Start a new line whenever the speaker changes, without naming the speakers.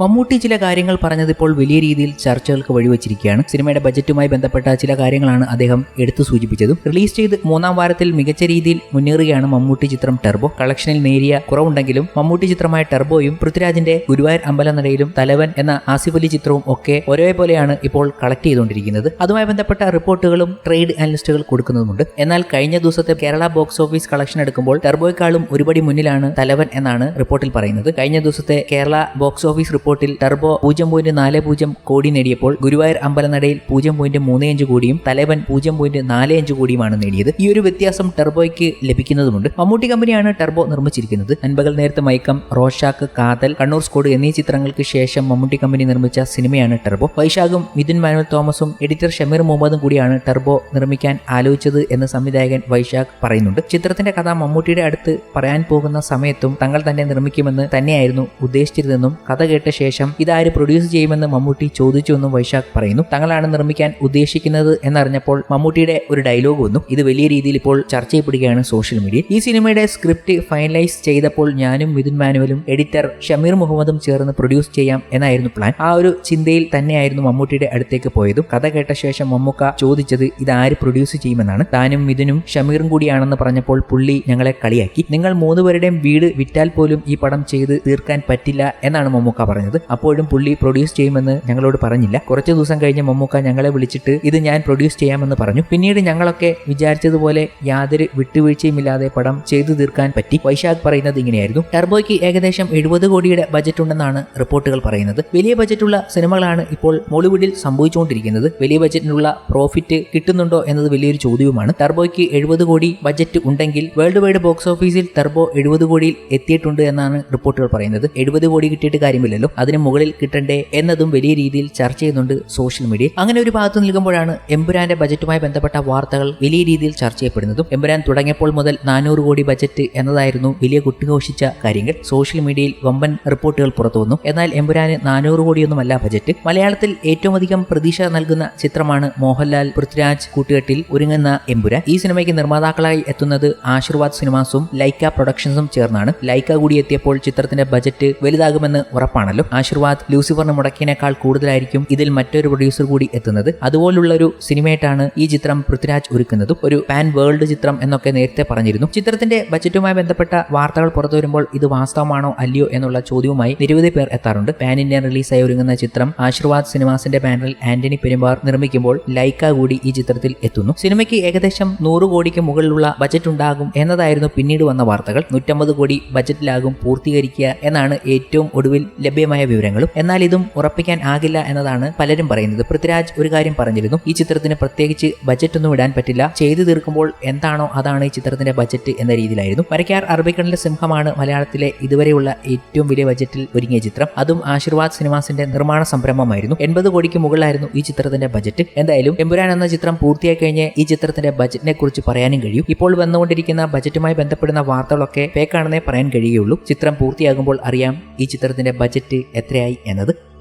മമ്മൂട്ടി ചില കാര്യങ്ങൾ പറഞ്ഞത് ഇപ്പോൾ വലിയ രീതിയിൽ ചർച്ചകൾക്ക് വഴിവെച്ചിരിക്കുകയാണ്. സിനിമയുടെ ബജറ്റുമായി ബന്ധപ്പെട്ട ചില കാര്യങ്ങളാണ് അദ്ദേഹം എടുത്തു സൂചിപ്പിച്ചതും. റിലീസ് ചെയ്ത് മൂന്നാം വാരത്തിൽ മികച്ച രീതിയിൽ മുന്നേറുകയാണ് മമ്മൂട്ടി ചിത്രം ടെർബോ. കളക്ഷനിൽ നേരിയ കുറവുണ്ടെങ്കിലും മമ്മൂട്ടി ചിത്രമായ ടെർബോയും പൃഥ്വിരാജിന്റെ ഗുരുവായൂർ അമ്പലനടയിലും തലവൻ എന്ന ആസിഫ് അലി ചിത്രവും ഒക്കെ ഒരേപോലെയാണ് ഇപ്പോൾ കളക്ട് ചെയ്തുകൊണ്ടിരിക്കുന്നത്. അതുമായി ബന്ധപ്പെട്ട റിപ്പോർട്ടുകളും ട്രേഡ് അനലിസ്റ്റുകൾ കൊടുക്കുന്നതുമുണ്ട്. എന്നാൽ കഴിഞ്ഞ ദിവസത്തെ കേരള ബോക്സ് ഓഫീസ് കളക്ഷൻ എടുക്കുമ്പോൾ ടെർബോയെക്കാളും ഒരുപടി മുന്നിലാണ് തലവൻ എന്നാണ് റിപ്പോർട്ടിൽ പറയുന്നത്. കഴിഞ്ഞ ദിവസത്തെ കേരള ബോക്സ് ഓഫീസ് റിപ്പോർട്ടിൽ ടർബോ പൂജ്യം പോയിന്റ് നാല് പൂജ്യം കോടി നേടിയപ്പോൾ ഗുരുവായൂർ അമ്പലനടയിൽ പൂജ്യം പോയിന്റ് മൂന്ന് അഞ്ച് കോടിയും തലേബൻ പൂജ്യം പോയിന്റ് നാല് അഞ്ച് കോടിയുമാണ് നേടിയത്. ഈ ഒരു വ്യത്യാസം ടർബോയ്ക്ക് ലഭിക്കുന്നതുമുണ്ട്. മമ്മൂട്ടി കമ്പനിയാണ് ടർബോ നിർമ്മിച്ചിരിക്കുന്നത്. അൻപകൽ നേരത്തെ മയക്കം റോഷാക്ക് കാതൽ കണ്ണൂർ സ്കോഡ് എന്നീ ചിത്രങ്ങൾക്ക് ശേഷം മമ്മൂട്ടി കമ്പനി നിർമ്മിച്ച സിനിമയാണ് ടർബോ. വൈശാഖും മിഥുൻ മാനുവൽ തോമസും എഡിറ്റർ ഷമീർ മുഹമ്മദും കൂടിയാണ് ടർബോ നിർമ്മിക്കാൻ ആലോചിച്ചത് എന്ന് സംവിധായകൻ വൈശാഖ് പറയുന്നുണ്ട്. ചിത്രത്തിന്റെ കഥ മമ്മൂട്ടിയുടെ അടുത്ത് പറയാൻ പോകുന്ന സമയത്തും തങ്ങൾ തന്നെ നിർമ്മിക്കുമെന്ന് തന്നെയായിരുന്നു ഉദ്ദേശിച്ചിരുന്നെന്നും കഥ കേട്ട ശേഷം ഇതാര് പ്രൊഡ്യൂസ് ചെയ്യുമെന്ന് മമ്മൂട്ടി ചോദിച്ചുവെന്നും വൈശാഖ് പറയുന്നു. തങ്ങളാണ് നിർമ്മിക്കാൻ ഉദ്ദേശിക്കുന്നത് എന്നറിഞ്ഞപ്പോൾ മമ്മൂട്ടിയുടെ ഒരു ഡയലോഗ് വന്നു. ഇത് വലിയ രീതിയിൽ ഇപ്പോൾ ചർച്ച ചെയ്യപ്പെടുകയാണ് സോഷ്യൽ മീഡിയ ഈ സിനിമയുടെ സ്ക്രിപ്റ്റ് ഫൈനലൈസ് ചെയ്തപ്പോൾ ഞാനും മിഥുൻ മാനുവലും എഡിറ്റർ ഷമീർ മുഹമ്മദും ചേർന്ന് പ്രൊഡ്യൂസ് ചെയ്യാം എന്നായിരുന്നു പ്ലാൻ ആ ഒരു ചിന്തയിൽ തന്നെയായിരുന്നു മമ്മൂട്ടിയുടെ അടുത്തേക്ക് പോയതും. കഥ കേട്ട ശേഷം മമ്മൂക്ക ചോദിച്ചത് ഇത് ആര് പ്രൊഡ്യൂസ് ചെയ്യുമെന്നാണ്. താനും മിഥുനും ഷമീറും കൂടിയാണെന്ന് പറഞ്ഞപ്പോൾ പുള്ളി ഞങ്ങളെ കളിയാക്കി. നിങ്ങൾ മൂന്നുപേരുടെയും വീട് വിറ്റാൽ പോലും ഈ പടം ചെയ്ത് തീർക്കാൻ പറ്റില്ല എന്നാണ് മമ്മൂക്ക പറഞ്ഞത് അപ്പോഴും പുള്ളി പ്രൊഡ്യൂസ് ചെയ്യുമെന്ന് ഞങ്ങളോട് പറഞ്ഞില്ല. കുറച്ച് ദിവസം കഴിഞ്ഞ് മമ്മൂക്ക ഞങ്ങളെ വിളിച്ചിട്ട് ഇത് ഞാൻ പ്രൊഡ്യൂസ് ചെയ്യാമെന്ന് പറഞ്ഞു. പിന്നീട് ഞങ്ങളൊക്കെ വിചാരിച്ചതുപോലെ യാതൊരു വിട്ടുവീഴ്ചയുമില്ലാതെ പടം ചെയ്തു തീർക്കാൻ പറ്റി. വൈശാഖ് പറയുന്നത് ഇങ്ങനെയായിരുന്നു. ടർബോയ്ക്ക് ഏകദേശം എഴുപത് കോടിയുടെ ബജറ്റ് ഉണ്ടെന്നാണ് റിപ്പോർട്ടുകൾ പറയുന്നത്. വലിയ ബജറ്റുള്ള സിനിമകളാണ് ഇപ്പോൾ മോളിവുഡിൽ സംഭവിച്ചുകൊണ്ടിരിക്കുന്നത്. വലിയ ബജറ്റിനുള്ള പ്രോഫിറ്റ് കിട്ടുന്നുണ്ടോ എന്നത് വലിയൊരു ചോദ്യവുമാണ്. ടർബോയ്ക്ക് എഴുപത് കോടി ബജറ്റ് ഉണ്ടെങ്കിൽ വേൾഡ് വൈഡ് ബോക്സ് ഓഫീസിൽ ടർബോ എഴുപത് കോടിയിൽ എത്തിയിട്ടുണ്ട് എന്നാണ് റിപ്പോർട്ടുകൾ പറയുന്നത്. എഴുപത് കോടി കിട്ടിയിട്ട് കാര്യമില്ലല്ലോ. അതിന് മുകളിൽ കിട്ടണ്ടേ എന്നതും വലിയ രീതിയിൽ ചർച്ച ചെയ്യുന്നുണ്ട് സോഷ്യൽ മീഡിയ. അങ്ങനെ ഒരു ഭാഗത്ത് നിൽക്കുമ്പോഴാണ് എമ്പുരാന്റെ ബജറ്റുമായി ബന്ധപ്പെട്ട വാർത്തകൾ വലിയ രീതിയിൽ ചർച്ച ചെയ്യപ്പെടുന്നതും. എമ്പുരാൻ തുടങ്ങിയപ്പോൾ മുതൽ നാനൂറ് കോടി ബജറ്റ് എന്നതായിരുന്നു വലിയ കുട്ടിഘോഷിച്ച കാര്യങ്ങൾ. സോഷ്യൽ മീഡിയയിൽ വമ്പൻ റിപ്പോർട്ടുകൾ പുറത്തു വന്നു. എന്നാൽ എമ്പുരാന് നാനൂറ് കോടിയൊന്നുമല്ല ബജറ്റ്. മലയാളത്തിൽ ഏറ്റവും അധികം പ്രതീക്ഷ നൽകുന്ന ചിത്രമാണ് മോഹൻലാൽ പൃഥ്വിരാജ് കൂട്ടുകെട്ടിൽ ഒരുങ്ങുന്ന എമ്പുരാൻ. ഈ സിനിമയ്ക്ക് നിർമ്മാതാക്കളായി എത്തുന്നത് ആശീർവാദ് സിനിമാസും ലൈക്ക പ്രൊഡക്ഷൻസും ചേർന്നാണ്. ലൈക്ക കൂടി എത്തിയപ്പോൾ ചിത്രത്തിന്റെ ബജറ്റ് വലുതാകുമെന്ന് ഉറപ്പാണല്ലോ. ആശീർവാദ് ലൂസിഫറിന് മുടക്കിയതിനേക്കാൾ കൂടുതലായിരിക്കും ഇതിൽ മറ്റൊരു പ്രൊഡ്യൂസർ കൂടി എത്തുന്നത്. അതുപോലുള്ള ഒരു സിനിമയായിട്ടാണ് ഈ ചിത്രം പൃഥ്വിരാജ് ഒരുക്കുന്നതും. ഒരു പാൻ വേൾഡ് ചിത്രം എന്നൊക്കെ നേരത്തെ പറഞ്ഞിരുന്നു. ചിത്രത്തിന്റെ ബജറ്റുമായി ബന്ധപ്പെട്ട വാർത്തകൾ പുറത്തു വരുമ്പോൾ ഇത് വാസ്തവമാണോ അല്ലയോ എന്നുള്ള ചോദ്യവുമായി നിരവധി പേർ എത്താറുണ്ട്. പാൻ ഇന്ത്യൻ റിലീസായി ഒരുങ്ങുന്ന ചിത്രം ആശീർവാദ് സിനിമാസിന്റെ ബാനറിൽ ആന്റണി പെരുമ്പാർ നിർമ്മിക്കുമ്പോൾ ലൈക്ക കൂടി ഈ ചിത്രത്തിൽ എത്തുന്നു. സിനിമയ്ക്ക് ഏകദേശം നൂറ് കോടിക്ക് മുകളിലുള്ള ബജറ്റ് ഉണ്ടാകും എന്നതായിരുന്നു പിന്നീട് വന്ന വാർത്തകൾ. നൂറ്റമ്പത് കോടി ബജറ്റിലാകും പൂർത്തീകരിക്കുക എന്നാണ് ഏറ്റവും ഒടുവിൽ ലഭ്യമായ വിവരങ്ങളും എന്നാൽ ഇതും ഉറപ്പിക്കാൻ ആകില്ല എന്നതാണ് പലരും പറയുന്നത്. പൃഥ്വിരാജ് ഒരു കാര്യം പറഞ്ഞിരുന്നു. ഈ ചിത്രത്തിന് പ്രത്യേകിച്ച് ബജറ്റ് ഒന്നും ഇടാൻ പറ്റില്ല. ചെയ്തു തീർക്കുമ്പോൾ എന്താണോ അതാണ് ഈ ചിത്രത്തിന്റെ ബജറ്റ് എന്ന രീതിയിലായിരുന്നു. വരയ്ക്കാർ അറബിക്കടലിലെ സിംഹമാണ് മലയാളത്തിലെ ഇതുവരെയുള്ള ഏറ്റവും വലിയ ബജറ്റിൽ ഒരുങ്ങിയ ചിത്രം. അതും ആശീർവാദ് സിനിമാസിന്റെ നിർമ്മാണ സംരംഭമായിരുന്നു. എൺപത് കോടിക്ക് മുകളിലായിരുന്നു ഈ ചിത്രത്തിന്റെ ബജറ്റ് എന്തായാലും എമ്പുരാൻ എന്ന ചിത്രം പൂർത്തിയായി കഴിഞ്ഞ് ഈ ചിത്രത്തിന്റെ ബജറ്റിനെ കുറിച്ച് പറയാനും കഴിയും. ഇപ്പോൾ വന്നുകൊണ്ടിരിക്കുന്ന ബജറ്റുമായി ബന്ധപ്പെടുന്ന വാർത്തകളൊക്കെ ഫേക്കാണെന്നേ പറയാൻ കഴിയുള്ളൂ ചിത്രം പൂർത്തിയാകുമ്പോൾ അറിയാം ഈ ചിത്രത്തിന്റെ ബജറ്റ് എത്രയായി എന്നത്